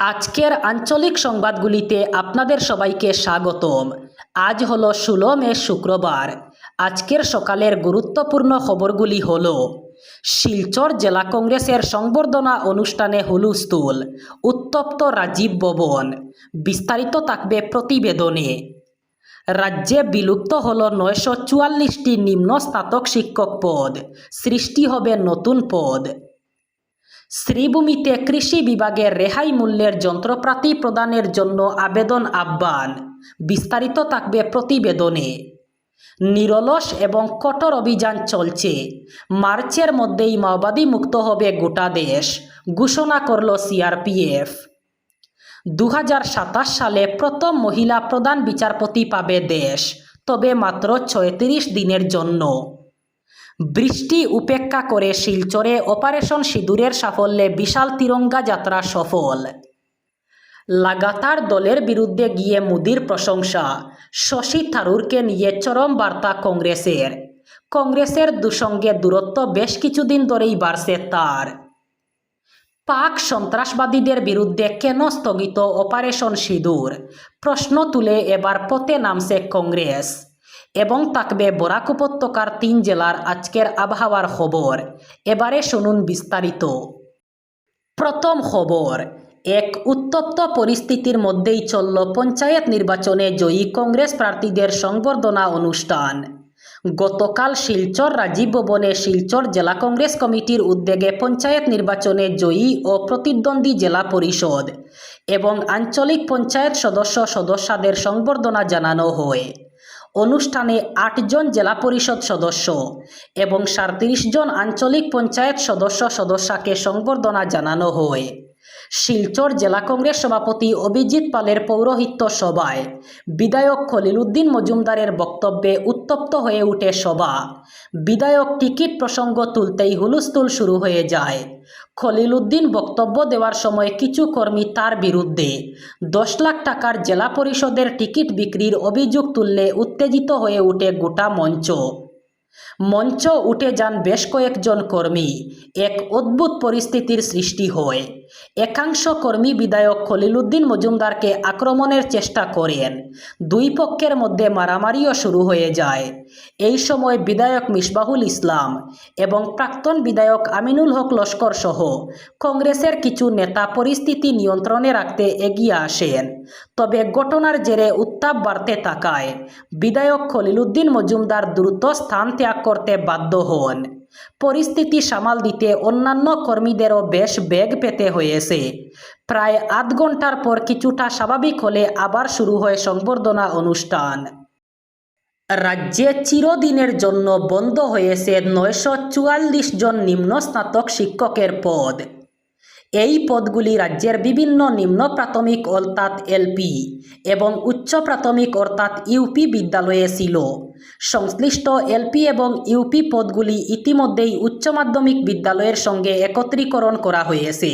আজকের আঞ্চলিক সংবাদগুলিতে আপনাদের সবাইকে স্বাগতম। আজ হলো ষোলো মে শুক্রবার। আজকের সকালের গুরুত্বপূর্ণ খবরগুলি হল, শিলচর জেলা কংগ্রেসের সংবর্ধনা অনুষ্ঠানে হুলুস্থুল, উত্তপ্ত রাজীব ভবন, বিস্তারিত থাকবে প্রতিবেদনে। রাজ্যে বিলুপ্ত হল নয়শো চুয়াল্লিশটি নিম্ন স্নাতক শিক্ষক পদ, সৃষ্টি হবে নতুন পদ। শ্রীভূমিতে কৃষি বিভাগের রেহাই মূল্যের যন্ত্রপাতি প্রদানের জন্য আবেদন আহ্বান। বিস্তারিত থাকবে প্রতিবেদনে। নিরলস এবং কঠোর অভিযান চলছে। মার্চের মধ্যেই মাওবাদী মুক্ত হবে গোটা দেশ, ঘোষণা করল সিআরপিএফ। দু হাজার সাতাশ সালে প্রথম মহিলা প্রধান বিচারপতি পাবে দেশ, তবে মাত্র ছয়ত্রিশ দিনের জন্য। বৃষ্টি উপেক্ষা করে শিলচরে অপারেশন সিঁদুরের সাফল্যে বিশাল তিরঙ্গা যাত্রা সফল। লাগাতার দলের বিরুদ্ধে গিয়ে মোদির প্রশংসা, শশী থারুরকে নিয়ে চরম বার্তা কংগ্রেসের। কংগ্রেসের দুসঙ্গে দূরত্ব বেশ কিছুদিন ধরেই বাড়ছে তার। পাক সন্ত্রাসবাদীদের বিরুদ্ধে কেন স্থগিত অপারেশন সিঁদুর? প্রশ্ন তুলে এবার পথে নামছে কংগ্রেস। এবং থাকবে বরাক উপত্যকার তিন জেলার আজকের আবহাওয়ার খবর। এবারে শুনুন বিস্তারিত। প্রথম খবর, এক উত্তপ্ত পরিস্থিতির মধ্যেই চলল পঞ্চায়েত নির্বাচনে জয়ী কংগ্রেস প্রার্থীদের সংবর্ধনা অনুষ্ঠান। গতকাল শিলচর রাজীব ভবনে শিলচর জেলা কংগ্রেস কমিটির উদ্যোগে পঞ্চায়েত নির্বাচনে জয়ী ও প্রতিদ্বন্দ্বী জেলা পরিষদ এবং আঞ্চলিক পঞ্চায়েত সদস্য সদস্যদের সংবর্ধনা জানানো হয়। অনুষ্ঠানে আটজন জেলা পরিষদ সদস্য এবং সাঁত্রিশ জন আঞ্চলিক পঞ্চায়েত সদস্য সদস্যকে সংবর্ধনা জানানো হয়। শিলচর জেলা কংগ্রেস সভাপতি অভিজিৎ পালের পৌরোহিত্য সভায় বিধায়ক খলিলুদ্দিন মজুমদারের বক্তব্যে উত্তপ্ত হয়ে উঠে সভা। বিধায়ক টিকিট প্রসঙ্গ তুলতেই হুলুস্থুল শুরু হয়ে যায়। খলিলুদ্দিন বক্তব্য দেওয়ার সময় কিছু কর্মী তার বিরুদ্ধে দশ লাখ টাকার জেলা পরিষদের টিকিট বিক্রির অভিযোগ তুললে উত্তেজিত হয়ে উঠে গোটা মঞ্চ। মঞ্চ উঠে যান বেশ কয়েকজন কর্মী। এক অদ্ভুত পরিস্থিতির সৃষ্টি হয়। একাংশ কর্মী বিধায়ক খলিলুদ্দিন মজুমদারকে আক্রমণের চেষ্টা করেন। দুই পক্ষের মধ্যে মারামারিও শুরু হয়ে যায়। এই সময় বিধায়ক মিসবাহুল ইসলাম এবং প্রাক্তন বিধায়ক আমিনুল হক লস্কর সহ কংগ্রেসের কিছু নেতা পরিস্থিতি নিয়ন্ত্রণে রাখতে এগিয়ে আসেন। তবে ঘটনার জেরে উত্তাপ বাড়তে থাকায় বিধায়ক খলিলুদ্দিন মজুমদার দ্রুত স্থান ত্যাগ করতে বাধ্য হন। পরিস্থিতি সামাল দিতে অন্যান্য কর্মীদেরও বেশ বেগ পেতে হয়েছে। প্রায় আধ ঘণ্টার পর কিছুটা স্বাভাবিক হলে আবার শুরু হয় সংবর্ধনা অনুষ্ঠান। রাজ্যে চিরদিনের জন্য বন্ধ হয়েছে নয়শো চুয়াল্লিশ জন নিম্ন স্নাতক শিক্ষকের পদ। এই পদগুলি রাজ্যের বিভিন্ন নিম্ন প্রাথমিক অর্থাৎ এলপি এবং উচ্চ প্রাথমিক অর্থাৎ ইউপি বিদ্যালয়ে ছিল। সংশ্লিষ্ট এলপি এবং ইউপি পদগুলি ইতিমধ্যেই উচ্চ মাধ্যমিক বিদ্যালয়ের সঙ্গে একত্রীকরণ করা হয়েছে।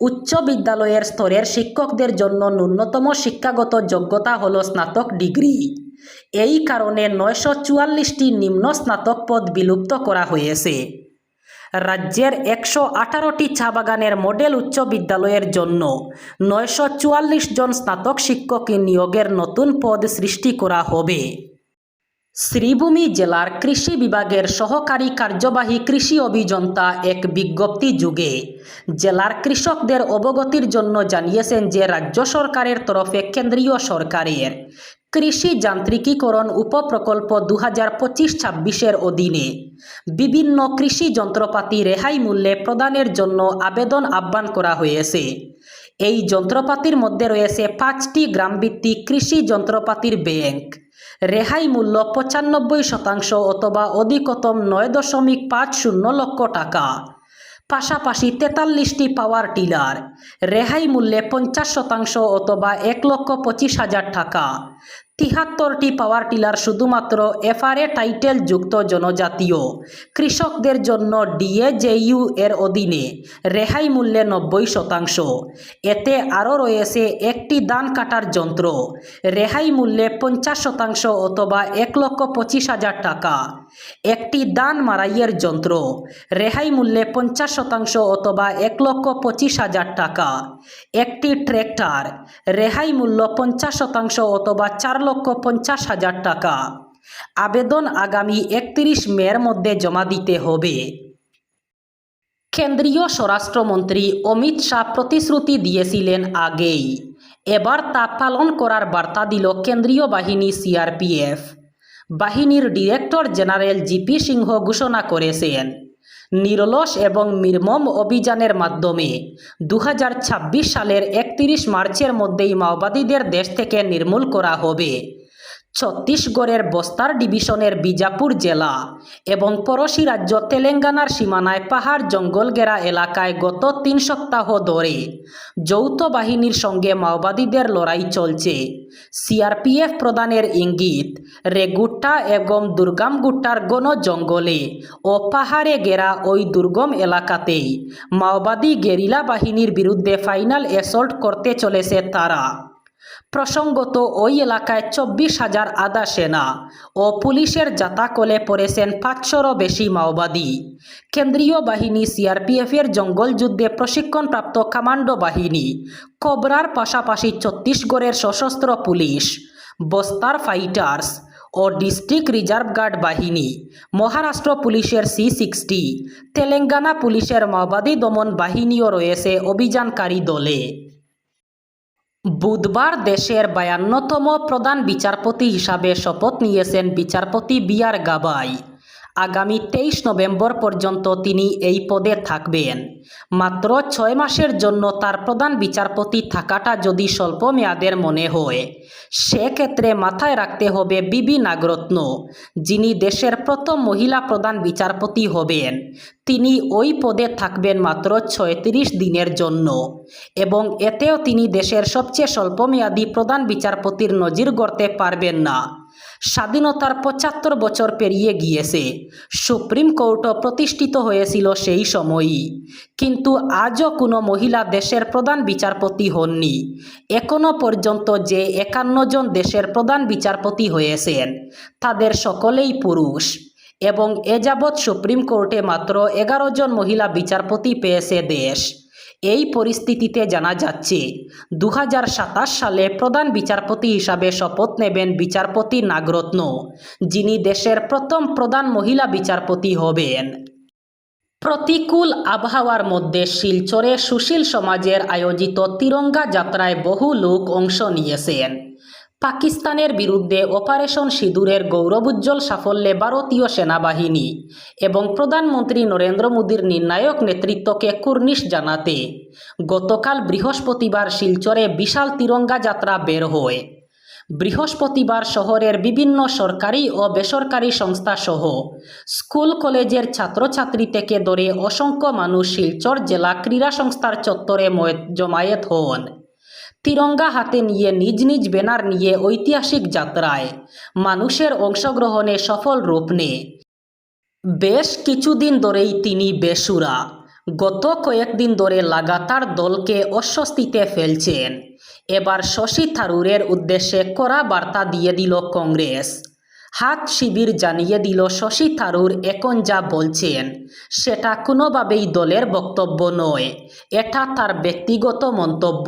উচ্চ বিদ্যালয়ের স্তরের শিক্ষকদের জন্য ন্যূনতম শিক্ষাগত যোগ্যতা হল স্নাতক ডিগ্রি। এই কারণে নয়শো চুয়াল্লিশটি নিম্ন স্নাতক পদ বিলুপ্ত করা হয়েছে। রাজ্যের একশো আঠারোটি চা বাগানের মডেল উচ্চ বিদ্যালয়ের জন্য নয়শো চুয়াল্লিশ জন স্নাতক শিক্ষক নিয়োগের নতুন পদ সৃষ্টি করা হবে। শ্রীভূমি জেলার কৃষি বিভাগের সহকারী কার্যবাহী কৃষি অভিযন্তা এক বিজ্ঞপ্তি যুগে জেলার কৃষকদের অবগতির জন্য জানিয়েছেন যে রাজ্য সরকারের তরফে কেন্দ্রীয় সরকারের কৃষি যান্ত্রিকীকরণ উপপ্রকল্প দু হাজার পঁচিশ ছাব্বিশের অধীনে বিভিন্ন কৃষি যন্ত্রপাতি রেহাই মূল্যে প্রদানের জন্য আবেদন আহ্বান করা হয়েছে। এই যন্ত্রপাতির মধ্যে রয়েছে পাঁচটি গ্রামভিত্তিক কৃষি যন্ত্রপাতির ব্যাংক। রেহাই মূল্য পঁচানব্বই শতাংশ অথবা অধিকতম নয় দশমিক পাঁচ শূন্য লক্ষ টাকা। পাশাপাশি তেতাল্লিশটি পাওয়ার টিলার রেহাই মূল্যে পঞ্চাশ শতাংশ অথবা এক লক্ষ পঁচিশ হাজার টাকা। তিহাত্তরটি পাওয়ার টিলার শুধুমাত্র এফআরএ টাইটেল যুক্ত জনজাতীয়। কৃষকদের জন্য ডিএজেইউ এর অধীনে রেহাই মূল্যে নব্বই শতাংশ। এতে আরও রয়েছে একটি ধান কাটার যন্ত্র। রেহাই মূল্যে পঞ্চাশ শতাংশ অথবা এক লক্ষ পঁচিশ হাজার টাকা। একটি দান মারাইয়ের যন্ত্র। রেহাই মূল্যে পঞ্চাশ শতাংশ অথবা এক লক্ষ পঁচিশ হাজার টাকা। একটি ট্র্যাক্টর রেহাই মূল্য পঞ্চাশ শতাংশ অথবা চার লক্ষ পঞ্চাশ হাজার টাকা। আবেদন আগামী একত্রিশ মের মধ্যে জমা দিতে হবে। কেন্দ্রীয় স্বরাষ্ট্রমন্ত্রী অমিত শাহ প্রতিশ্রুতি দিয়েছিলেন আগেই। এবার তা পালন করার বার্তা দিল কেন্দ্রীয় বাহিনী সিআরপিএফ। বাহিনীর ডিরেক্টর জেনারেল জিপি সিংহ ঘোষণা করেছেন। নিরলস এবং নির্মম অভিযানের মাধ্যমে। দু হাজার ছাব্বিশ সালের একত্রিশ মার্চের মধ্যেই মাওবাদীদের দেশ থেকে নির্মূল করা হবে। ছত্তিশগড়ের বস্তার ডিভিশনের বিজাপুর জেলা এবং পড়শি রাজ্য তেলেঙ্গানার সীমানায় পাহাড় জঙ্গল ঘেরা এলাকায় গত তিন সপ্তাহ ধরে যৌথ বাহিনীর সঙ্গে মাওবাদীদের লড়াই চলছে। সিআরপিএফ প্রদানের ইঙ্গিত, রেগুট্টা এবং দুর্গামগুট্টার গণ জঙ্গলে ও পাহাড়ে ঘেরা ওই দুর্গম এলাকাতেই মাওবাদী গেরিলা বাহিনীর বিরুদ্ধে ফাইনাল অ্যাসল্ট করতে চলেছে তারা। প্রসঙ্গত, ওই এলাকায় চব্বিশ হাজার আধা সেনা ও পুলিশের জাতাকলে পড়েছেন পাঁচশোরও বেশি মাওবাদী। কেন্দ্রীয় বাহিনী সিআরপিএফের জঙ্গল যুদ্ধে প্রশিক্ষণপ্রাপ্ত কমান্ডো বাহিনী, কোবরার পাশাপাশি ছত্তিশগড়ের সশস্ত্র পুলিশ, বস্তার ফাইটার্স ও ডিস্ট্রিক্ট রিজার্ভ গার্ড বাহিনী, মহারাষ্ট্র পুলিশের সি সিক্সটি, তেলেঙ্গানা পুলিশের মাওবাদী দমন বাহিনীও রয়েছে অভিযানকারী দলে। বুধবার দেশের বায়ান্নতম প্রধান বিচারপতি হিসাবে শপথ নিয়েছেন বিচারপতি বিয়ার গাবাই আগামী তেইশ নভেম্বর পর্যন্ত তিনি এই পদে থাকবেন। মাত্র ছয় মাসের জন্য তার প্রধান বিচারপতি থাকাটা যদি স্বল্প মেয়াদের মনে হয়, সেক্ষেত্রে মাথায় রাখতে হবে বিবি নাগরত্ন, যিনি দেশের প্রথম মহিলা প্রধান বিচারপতি হবেন। তিনি ওই পদে থাকবেন মাত্র ছয়ত্রিশ দিনের জন্য এবং এতেও তিনি দেশের সবচেয়ে স্বল্পমেয়াদী প্রধান বিচারপতির নজির গড়তে পারবেন না। স্বাধীনতার পঁচাত্তর বছর পেরিয়ে গিয়েছে। সুপ্রিম কোর্টও প্রতিষ্ঠিত হয়েছিল সেই সময়ই। কিন্তু আজও কোনো মহিলা দেশের প্রধান বিচারপতি হননি। এখনও পর্যন্ত যে একান্ন জন দেশের প্রধান বিচারপতি হয়েছেন, তাদের সকলেই পুরুষ। এবং এ যাবৎ সুপ্রিম কোর্টে মাত্র এগারো জন মহিলা বিচারপতি পেয়েছে দেশ। এই পরিস্থিতিতে জানা যাচ্ছে দু হাজার সাতাশ সালে প্রধান বিচারপতি হিসাবে শপথ নেবেন বিচারপতি নাগরত্ন, যিনি দেশের প্রথম প্রধান মহিলা বিচারপতি হবেন। প্রতিকূল আবহাওয়ার মধ্যে শিলচরে সুশীল সমাজের আয়োজিত তিরঙ্গা যাত্রায় বহু লোক অংশ নিয়েছেন। পাকিস্তানের বিরুদ্ধে অপারেশন সিঁদুরের গৌরবোজ্জ্বল সাফল্যে ভারতীয় সেনাবাহিনী এবং প্রধানমন্ত্রী নরেন্দ্র মোদীর নির্ণায়ক নেতৃত্বকে কুর্নিশ জানাতে গতকাল বৃহস্পতিবার শিলচরে বিশাল তিরঙ্গা যাত্রা বের হয়। বৃহস্পতিবার শহরের বিভিন্ন সরকারি ও বেসরকারি সংস্থা সহ স্কুল কলেজের ছাত্রছাত্রী থেকে ধরে অসংখ্য মানুষ শিলচর জেলা ক্রীড়া সংস্থার চত্বরে জমায়েত হন। তিরঙ্গা হাতে নিয়ে নিজ নিজ ব্যানার নিয়ে ঐতিহাসিক যাত্রায়। মানুষের অংশগ্রহণে সফল রূপ নেয় বেশ কিছুদিন ধরেই তিনি বেসুরা। গত কয়েকদিন ধরে লাগাতার দলকে অস্বস্তিতে ফেলছেন। এবার শশী থারুরের উদ্দেশ্যে কড়া বার্তা দিয়ে দিল কংগ্রেস। হাত শিবির জানিয়ে দিল শশী থারুর এখন যা বলছেন, সেটা কোনোভাবেই দলের বক্তব্য নয়। এটা তার ব্যক্তিগত মন্তব্য।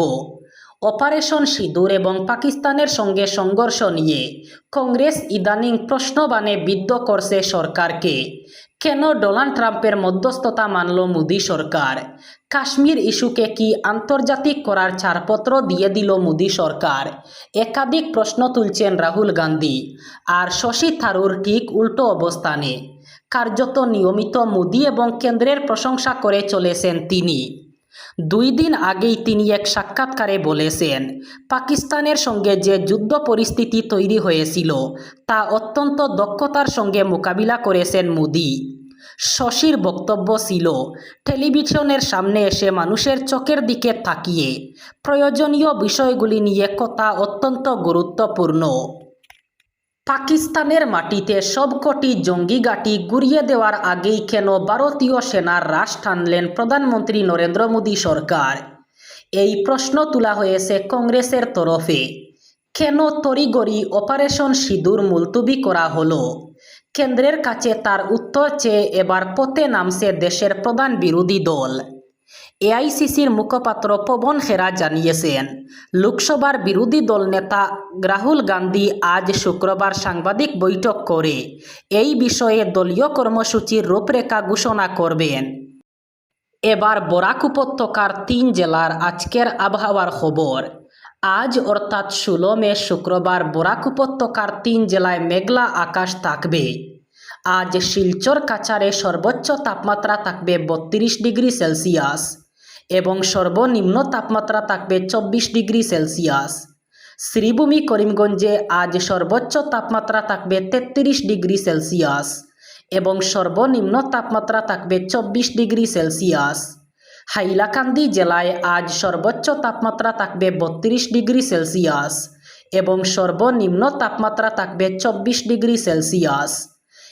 অপারেশন সিঁদুর এবং পাকিস্তানের সঙ্গে সংঘর্ষ নিয়ে কংগ্রেস ইদানিং প্রশ্নবাণে বিদ্ধ করছে সরকারকে। কেন ডোনাল্ড ট্রাম্পের মধ্যস্থতা মানল মোদী সরকার? কাশ্মীর ইস্যুকে কি আন্তর্জাতিক করার ছাড়পত্র দিয়ে দিল মোদী সরকার? একাধিক প্রশ্ন তুলছেন রাহুল গান্ধী। আর শশী থারুর ঠিক উল্টো অবস্থানে। কার্যত নিয়মিত মোদী এবং কেন্দ্রের প্রশংসা করে চলেছেন তিনি। দুই দিন আগেই তিনি এক সাক্ষাৎকারে বলেছেন, পাকিস্তানের সঙ্গে যে যুদ্ধ পরিস্থিতি তৈরি হয়েছিল, তা অত্যন্ত দক্ষতার সঙ্গে মোকাবিলা করেছেন মোদি। শশীর বক্তব্য ছিল, টেলিভিশনের সামনে এসে মানুষের চোখের দিকে তাকিয়ে প্রয়োজনীয় বিষয়গুলি নিয়ে কথা অত্যন্ত গুরুত্বপূর্ণ। পাকিস্তানের মাটিতে সবকটি জঙ্গি ঘাঁটি গুড়িয়ে দেওয়ার আগেই কেন ভারতীয় সেনার হ্রাস টানলেন প্রধানমন্ত্রী নরেন্দ্র মোদী সরকার? এই প্রশ্ন তোলা হয়েছে কংগ্রেসের তরফে। কেন তরিগরি অপারেশন সিঁদুর মুলতুবি করা হলো? কেন্দ্রের কাছে তার উত্তর চেয়ে এবার পথে নামছে দেশের প্রধান বিরোধী দল। এআইসিসির মুখপাত্র পবন খেরা জানিয়েছেন, লোকসভার বিরোধী দল নেতা রাহুল গান্ধী আজ শুক্রবার সাংবাদিক বৈঠক করে এই বিষয়ে দলীয় কর্মসূচির রূপরেখা ঘোষণা করবেন। এবার বরাক উপত্যকার তিন জেলার আজকের আবহাওয়ার খবর। আজ অর্থাৎ ষোলো মে শুক্রবার বরাক উপত্যকার তিন জেলায় মেঘলা আকাশ থাকবে। আজ শিলচর কাছারে সর্বোচ্চ তাপমাত্রা থাকবে বত্রিশ ডিগ্রি সেলসিয়াস। এবং সর্বনিম্ন তাপমাত্রা থাকবে চব্বিশ ডিগ্রি সেলসিয়াস। শ্রীভূমি করিমগঞ্জে আজ সর্বোচ্চ তাপমাত্রা থাকবে তেত্রিশ ডিগ্রি সেলসিয়াস এবং সর্বনিম্ন তাপমাত্রা থাকবে চব্বিশ ডিগ্রি সেলসিয়াস। হাইলাকান্দি জেলায় আজ সর্বোচ্চ তাপমাত্রা থাকবে বত্রিশ ডিগ্রি সেলসিয়াস এবং সর্বনিম্ন তাপমাত্রা থাকবে চব্বিশ ডিগ্রি সেলসিয়াস।